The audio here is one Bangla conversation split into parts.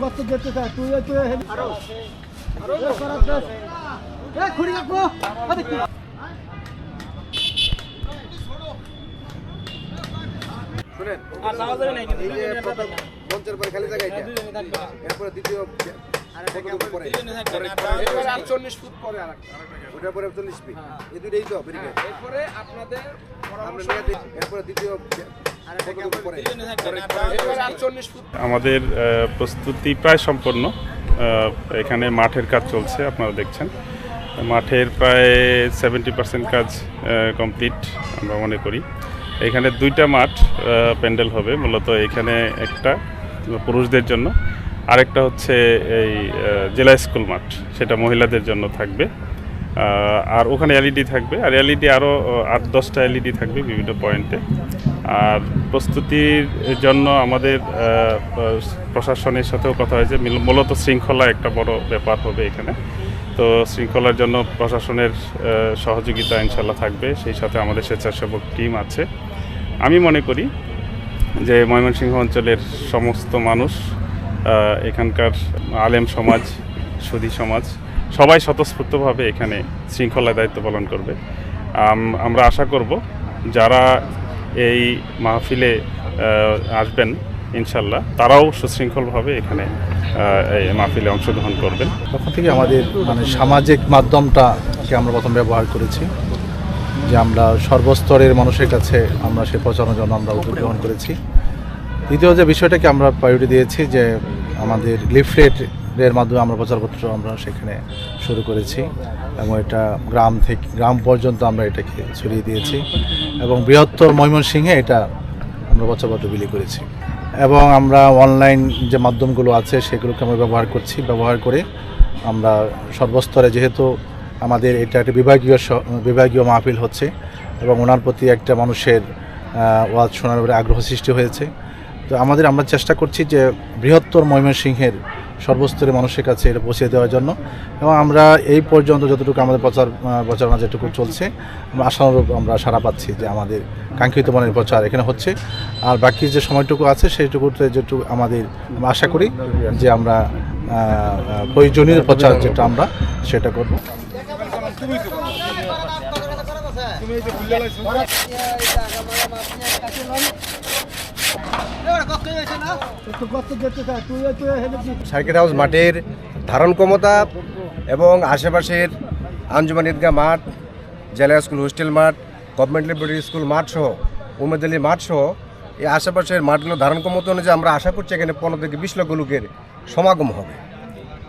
কষ্ট যেতে চাই তুই তুই খুঁড়ি কাকু শুনেন মঞ্চের পরে খালি জায়গায় এরপরে দ্বিতীয় আটচল্লিশ ফুট আমাদের প্রস্তুতি প্রায় সম্পন্ন। এখানে মাঠের কাজ চলছে আপনারা দেখছেন। মাঠের প্রায় সেভেন্টি পার্সেন্ট কাজ কমপ্লিট আমরা মনে করি। এখানে দুইটা মাঠ প্যান্ডেল হবে। মূলত এখানে একটা পুরুষদের জন্য। আরেকটা হচ্ছে এই জেলা স্কুল মাঠ, সেটা মহিলাদের জন্য থাকবে। আর ওখানে এলইডি থাকবে, আর এলইডি আরও আট দশটা এলইডি থাকবে বিভিন্ন পয়েন্টে। আর প্রস্তুতির জন্য আমাদের প্রশাসনের সাথেও কথা হয়েছে মূলত শৃঙ্খলা একটা বড় ব্যাপার হবে এখানে। তো শৃঙ্খলার জন্য প্রশাসনের সহযোগিতা ইনশাল্লাহ থাকবে, সেই সাথে আমাদের স্বেচ্ছাসেবক টিম আছে। আমি মনে করি যে ময়মনসিংহ অঞ্চলের সমস্ত মানুষ এখানকার আলেম সমাজ, সুধী সমাজ, সবাই স্বতঃস্ফূর্তভাবে এখানে শৃঙ্খলার দায়িত্ব পালন করবে। আমরা আশা করব যারা এই মাহফিলে আসবেন, ইনশাল্লাহ, তারাও সুশৃঙ্খলভাবে এখানে এই মাহফিলে অংশগ্রহণ করবেন। তখন থেকে আমাদের মানে সামাজিক মাধ্যমটাকে আমরা প্রথম ব্যবহার করেছি, যে আমরা সর্বস্তরের মানুষের কাছে আমরা সে প্রচারণার জন্য আমরা উদ্যোগ গ্রহণ করেছি। দ্বিতীয় যে বিষয়টাকে আমরা প্রায়োরিটি দিয়েছি যে আমাদের লিফলেটের মাধ্যমে আমরা প্রচারপত্র আমরা সেখানে শুরু করেছি এবং এটা গ্রাম থেকে, গ্রাম পর্যন্ত আমরা এটাকে ছড়িয়ে দিয়েছি এবং বৃহত্তর ময়মনসিংহে এটা আমরা প্রচারপত্র বিলি করেছি এবং আমরা অনলাইন যে মাধ্যমগুলো আছে সেগুলোকে আমরা ব্যবহার করছি, ব্যবহার করে আমরা সর্বস্তরে যেহেতু আমাদের এটা একটা বিভাগীয় বিভাগীয় মাহফিল হচ্ছে এবং ওনার প্রতি একটা মানুষের ওয়াজ শোনার আগ্রহ সৃষ্টি হয়েছে। তো আমাদের আমরা চেষ্টা করছি যে বৃহত্তর ময়মনসিংহের সর্বস্তরের মানুষের কাছে এটা পৌঁছে দেওয়ার জন্য। এবং আমরা এই পর্যন্ত যতটুকু আমাদের প্রচার প্রচারণা যেটুকু চলছে, আমরা আশানুরূপ আমরা সারা পাচ্ছি যে আমাদের কাঙ্ক্ষিত মানের প্রচার এখানে হচ্ছে। আর বাকি যে সময়টুকু আছে, সেইটুকুতে যেটুকু আমাদের আশা করি যে আমরা প্রয়োজনীয় প্রচার যেটা আমরা সেটা করব। সার্কিট হাউস মাঠের ধারণ ক্ষমতা এবং আশেপাশের আঞ্জুমান ঈদগাহ মাঠ, জেলা স্কুল হোস্টেল মাঠ, গভর্নমেন্ট লেবরেটরি স্কুল মাঠ সহ, উমেদ মাঠ সহ এই আশেপাশের মাঠগুলো ধারণ ক্ষমতা অনুযায়ী আমরা আশা করছি এখানে পনেরো থেকে বিশ লক্ষ লোকের সমাগম হবে।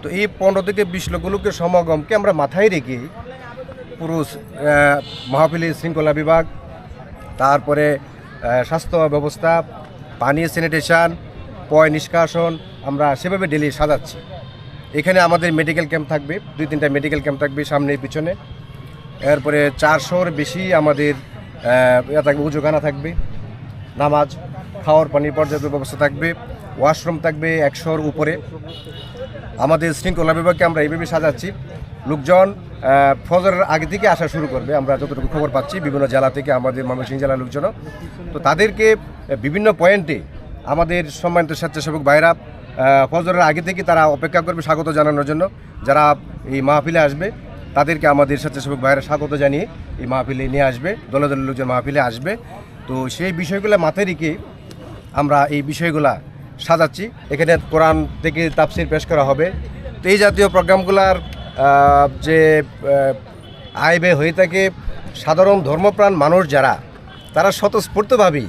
তো এই পনেরো থেকে বিশ লক্ষ লোকের সমাগমকে আমরা মাথায় রেখে পুরুষ মাহফিলি শৃঙ্খলা বিভাগ, তারপরে স্বাস্থ্য ব্যবস্থা পানি স্যানিটেশন, পয় নিষ্কাশন, আমরা সেভাবে ডেলি সাজাচ্ছি। এখানে আমাদের মেডিকেল ক্যাম্প থাকবে, দুই তিনটা মেডিকেল ক্যাম্প থাকবে সামনে পিছনে। এরপরে চারশোর বেশি আমাদের ইয়া থাকবে, উজুখানা থাকবে, নামাজ, খাওয়ার পানির পর্যাপ্ত ব্যবস্থা থাকবে, ওয়াশরুম থাকবে একশোর উপরে। আমাদের শৃঙ্খলা বিভাগকে আমরা এইভাবে সাজাচ্ছি। লোকজন ফজরের আগে থেকে আসা শুরু করবে, আমরা যতটুকু খবর পাচ্ছি, বিভিন্ন জেলা থেকে আমাদের ময়মনসিংহ জেলার লোকজনও। তো তাদেরকে বিভিন্ন পয়েন্টে আমাদের সম্মানিত স্বেচ্ছাসেবক ভাইরা ফজরের আগে থেকে তারা অপেক্ষা করবে স্বাগত জানানোর জন্য। যারা এই মাহফিলে আসবে, তাদেরকে আমাদের স্বেচ্ছাসেবক ভাইরা স্বাগত জানিয়ে এই মাহফিলে নিয়ে আসবে দলে দলে লোকজন মাহফিলে আসবে। তো সেই বিষয়গুলো মাথায় রেখে আমরা এই বিষয়গুলা সাজাচ্ছি। এখানে কোরআন থেকে তাফসির পেশ করা হবে। তো এই জাতীয় প্রোগ্রামগুলার যে আয় ব্যয় হয়ে থাকে, সাধারণ ধর্মপ্রাণ মানুষ যারা, তারা স্বতঃস্ফূর্তভাবেই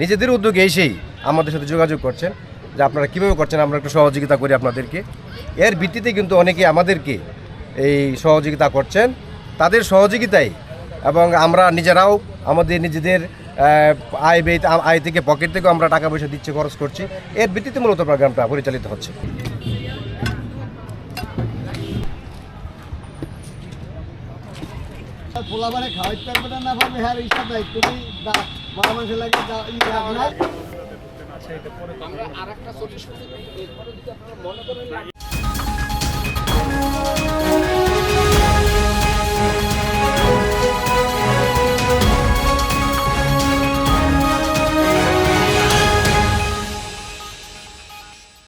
নিজেদের উদ্যোগে এসেই আমাদের সাথে যোগাযোগ করছেন, যে আপনারা কীভাবে করছেন আমরা একটু সহযোগিতা করি আপনাদেরকে। এর ভিত্তিতে কিন্তু অনেকে আমাদেরকে এই সহযোগিতা করছেন। তাদের সহযোগিতায় এবং আমরা নিজেরাও আমাদের নিজেদের আয় ব্যয় আয় থেকে, পকেট থেকেও আমরা টাকা পয়সা দিচ্ছি, খরচ করছি। এর ভিত্তিতে মূলত প্রোগ্রামটা পরিচালিত হচ্ছে। পোলা মানে খাওয়াইতে পারবে না পারবে হ্যাঁ ইচ্ছা নাই তুমি বড় মানুষের লাগে ই রাখ না। আমরা আর একটা চল্লিশ ফুট এরপরে যদি আপনারা মনে